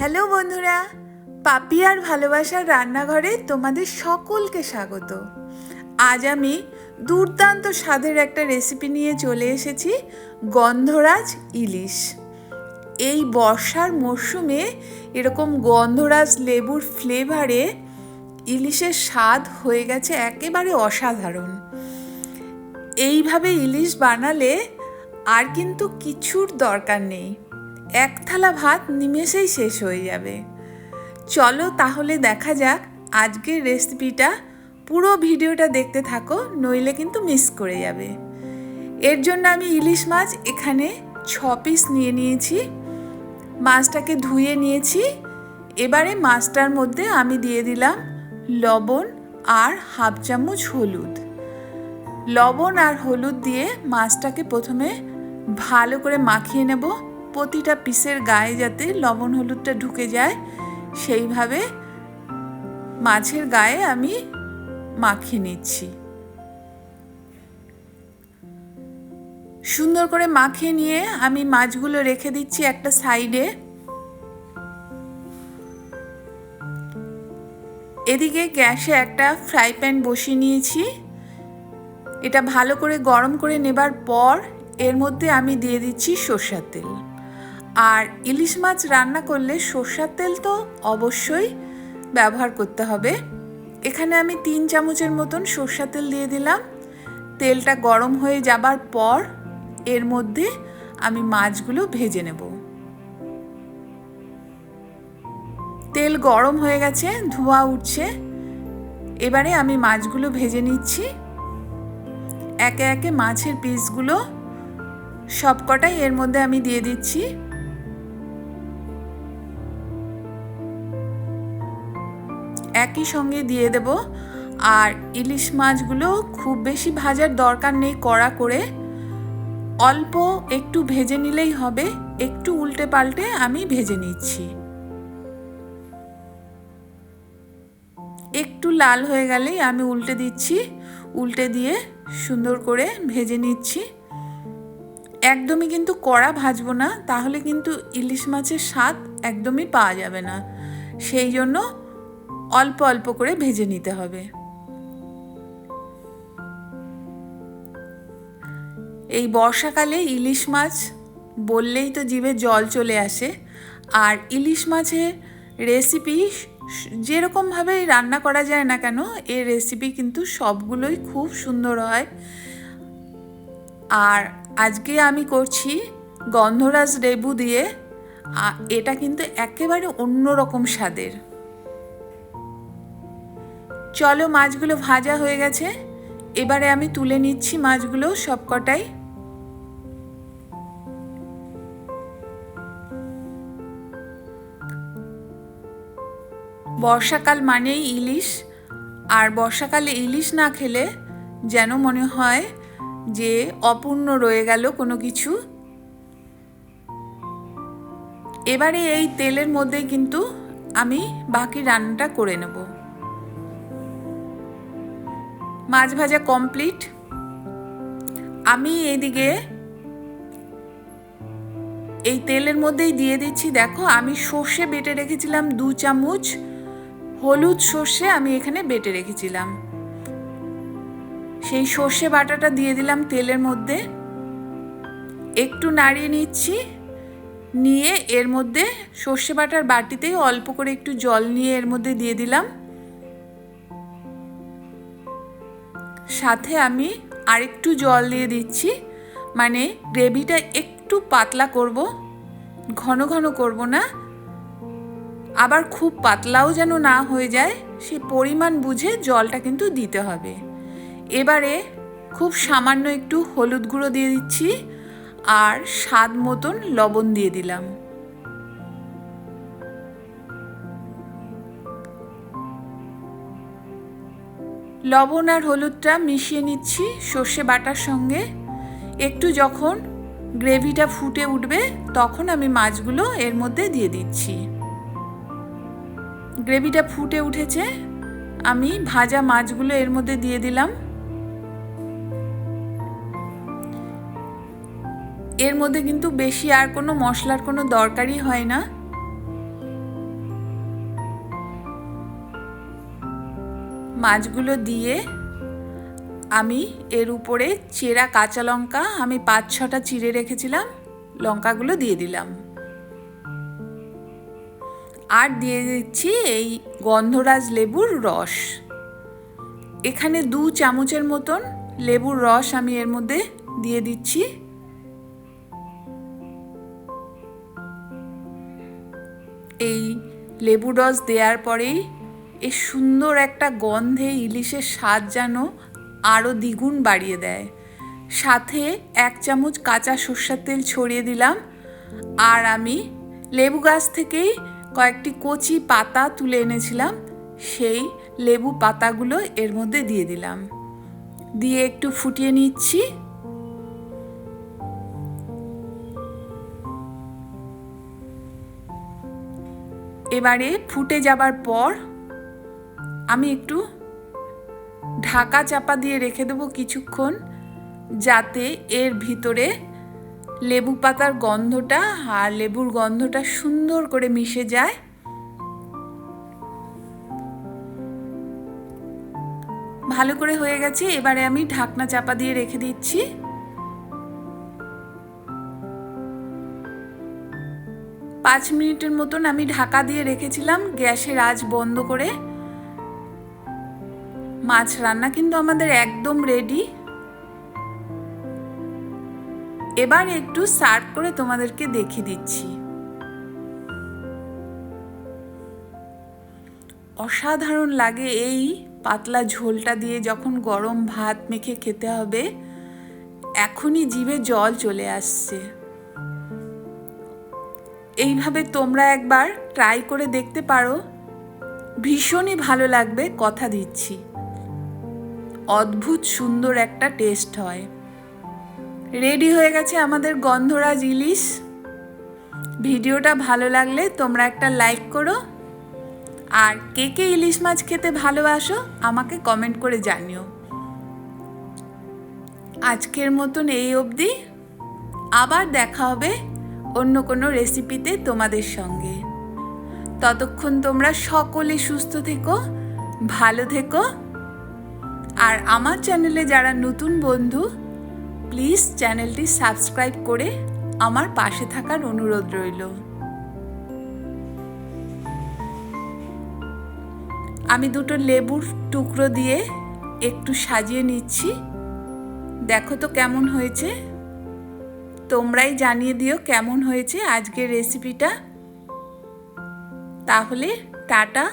Hello বন্ধুরা পাপি আর ভালোবাসার রান্নাঘরে তোমাদের সকলকে স্বাগত। আজ আমি দুর্দান্ত স্বাদের একটা রেসিপি নিয়ে চলে এসেছি, গন্ধরাজ ইলিশ। এই বর্ষার মরশুমে এরকম গন্ধরাজ লেবুর ফ্লেভারে ইলিশের স্বাদ হয়ে গেছে একেবারে অসাধারণ। এইভাবে ইলিশ বানালে আর কিন্তু কিছুর দরকার নেই। এক থালা ভাত নিমেষেই শেষ হয়ে যাবে। চলো তাহলে দেখা যাক আজকের রেসিপিটা পুরো ভিডিওটা দেখতে থাকো, নইলে কিন্তু মিস করে যাবে। এর জন্য আমি ইলিশ মাছ এখানে ছ পিস নিয়ে নিয়েছি। মাছটাকে ধুয়ে নিয়েছি। এবারে মাছটার মধ্যে আমি দিয়ে দিলাম লবণ আর হাফ চামচ হলুদ। লবণ আর হলুদ দিয়ে মাছটাকে প্রথমে ভালো করে মাখিয়ে নেব। প্রতিটা পিসের গায়ে যাতে লবণ হলুদটা ঢুকে যায়, সেইভাবে মাছের গায়ে আমি মাখিয়ে নিচ্ছি। সুন্দর করে মাখিয়ে নিয়ে আমি মাছগুলো রেখে দিচ্ছি একটা সাইডে। এদিকে গ্যাসে একটা ফ্রাই প্যান বসিয়ে নিয়েছি। এটা ভালো করে গরম করে নেবার পর এর মধ্যে আমি দিয়ে দিচ্ছি সর্ষার তেল। আর ইলিশ মাছ রান্না করলে সর্ষার তেল তো অবশ্যই ব্যবহার করতে হবে। এখানে আমি তিন চামচের মতন সর্ষার তেল দিয়ে দিলাম। তেলটা গরম হয়ে যাবার পর এর মধ্যে আমি মাছগুলো ভেজে নেব। তেল গরম হয়ে গেছে, ধোঁয়া উঠছে। এবারে আমি মাছগুলো ভেজে নিচ্ছি। একে একে মাছের পিসগুলো সবকটাই এর মধ্যে আমি দিয়ে দিচ্ছি। একই সঙ্গে দিয়ে দেব। আর ইলিশ মাছগুলো খুব বেশি ভাজার দরকার নেই কড়া করে। অল্প একটু ভেজে নিলেই হবে। একটু উল্টে পাল্টে আমি ভেজে নিচ্ছি। একটু লাল হয়ে গেলেই আমি উল্টে দিচ্ছি। উল্টে দিয়ে সুন্দর করে ভেজে নিচ্ছি। একদমই কিন্তু কড়া ভাজবো না, তাহলে কিন্তু ইলিশ মাছের স্বাদ একদমই পাওয়া যাবে না। সেই জন্য অল্প অল্প করে ভেজে নিতে হবে। এই বর্ষাকালে ইলিশ মাছ বললেই তো জিভে জল চলে আসে। আর ইলিশ মাছের রেসিপি যেরকমভাবে রান্না করা যায় না কেন এই রেসিপি কিন্তু সবগুলোই খুব সুন্দর হয়। আর আজকে আমি করছি গন্ধরাজ লেবু দিয়ে এটা কিন্তু একেবারে অন্যরকম স্বাদের। চলো মাছগুলো ভাজা হয়ে গেছে। এবারে আমি তুলে নিচ্ছি মাছগুলো সবকটাই। বর্ষাকাল মানেই ইলিশ, আর বর্ষাকালে ইলিশ না খেলে যেন মনে হয় যে অপূর্ণ রয়ে গেল কোনো কিছু। এবারে এই তেলের মধ্যে কিন্তু আমি বাকি রান্নাটা করে নেব। মাছ ভাজা কমপ্লিট আমি এদিকে এই তেলের মধ্যেই দিয়ে দিচ্ছি। দেখো, আমি সর্ষে বেটে রেখেছিলাম দু চামচ। হলুদ সর্ষে আমি এখানে বেটে রেখেছিলাম। সেই সর্ষে বাটাটা দিয়ে দিলাম তেলের মধ্যে। একটু নাড়িয়ে নিচ্ছি। নিয়ে এর মধ্যে সর্ষে বাটার বাটিতেই অল্প করে একটু জল নিয়ে এর মধ্যে দিয়ে দিলাম। সাথে আমি আরেকটু জল দিয়ে দিচ্ছি। মানে গ্রেভিটা একটু পাতলা করব। ঘন ঘন করব না। আবার খুব পাতলাও যেন না হয়ে যায়, সে পরিমাণ বুঝে জলটা কিন্তু দিতে হবে। এবারে খুব সামান্য একটু হলুদ গুঁড়ো দিয়ে দিচ্ছি, আর স্বাদ মতন লবণ দিয়ে দিলাম। লবণ আর হলুদটা মিশিয়ে নিচ্ছি সর্ষে বাটার সঙ্গে। একটু যখন গ্রেভিটা ফুটে উঠবে, তখন আমি মাছগুলো এর মধ্যে দিয়ে দিচ্ছি। গ্রেভিটা ফুটে উঠেছে, আমি ভাজা মাছগুলো এর মধ্যে দিয়ে দিলাম। এর মধ্যে কিন্তু বেশি আর কোনো মশলার কোনো দরকারই হয় না। মাছগুলো দিয়ে আমি এর উপরে চেরা কাঁচা লঙ্কা, আমি পাঁচ ছটা চিড়ে রেখেছিলাম, লঙ্কাগুলো দিয়ে দিলাম। আর দিয়ে দিচ্ছি এই গন্ধরাজ লেবুর রস। এখানে দু চামচের মতন লেবুর রস আমি এর মধ্যে দিয়ে দিচ্ছি। এই লেবু রস দেওয়ার পরেই এই সুন্দর একটা গন্ধে ইলিশের স্বাদ যেন আরও দ্বিগুণ বাড়িয়ে দেয়। সাথে এক চামচ কাঁচা সর্ষের তেল ছড়িয়ে দিলাম। আর আমি লেবু গাছ থেকেই কয়েকটি কচি পাতা তুলে এনেছিলাম। সেই লেবু পাতাগুলো এর মধ্যে দিয়ে দিলাম। দিয়ে একটু ফুটিয়ে নিচ্ছি। এবারে ফুটে যাবার পর আমি একটু ঢাকা চাপা দিয়ে রেখে দেবো কিছুক্ষণ, যাতে এর ভিতরে লেবু পাতার গন্ধটা আর লেবুর গন্ধটা সুন্দর করে মিশে যায়। ভালো করে হয়ে গেছে, এবারে আমি ঢাকনা চাপা দিয়ে রেখে দিচ্ছি। পাঁচ মিনিটের মতন আমি ঢাকা দিয়ে রেখেছিলাম, গ্যাসের আজ বন্ধ করে। মাছ রান্না কিন্তু আমাদের একদম রেডি এবার একটু সার্ভ করে তোমাদেরকে দেখিয়ে দিচ্ছি। অসাধারণ লাগে এই পাতলা ঝোলটা দিয়ে যখন গরম ভাত মেখে খেতে হবে, এখনই জিভে জল চলে আসছে। এইভাবে তোমরা একবার ট্রাই করে দেখতে পারো। ভীষণই ভালো লাগবে, কথা দিচ্ছি। অদ্ভুত সুন্দর একটা টেস্ট হয়। রেডি হয়ে গেছে আমাদের গন্ধরাজ ইলিশ। ভিডিওটা ভালো লাগলে তোমরা একটা লাইক করো। আর কে কে ইলিশ মাছ খেতে ভালোবাসো, আমাকে কমেন্ট করে জানিও। আজকের মতন এই অবধি। আবার দেখা হবে অন্য কোনো রেসিপিতে তোমাদের সঙ্গে। ততক্ষণ তোমরা সকলে সুস্থ থেকো, ভালো থেকো। আর আমার চ্যানেলে যারা নতুন বন্ধু প্লিজ চ্যানেলটি সাবস্ক্রাইব করে আমার পাশে থাকার অনুরোধ রইল। আমি দুটো লেবুর টুকরো দিয়ে একটু সাজিয়ে নিচ্ছি। দেখো তো কেমন হয়েছে। তোমরাই জানিয়ে দিও কেমন হয়েছে আজকের রেসিপিটা তাহলে টাটা।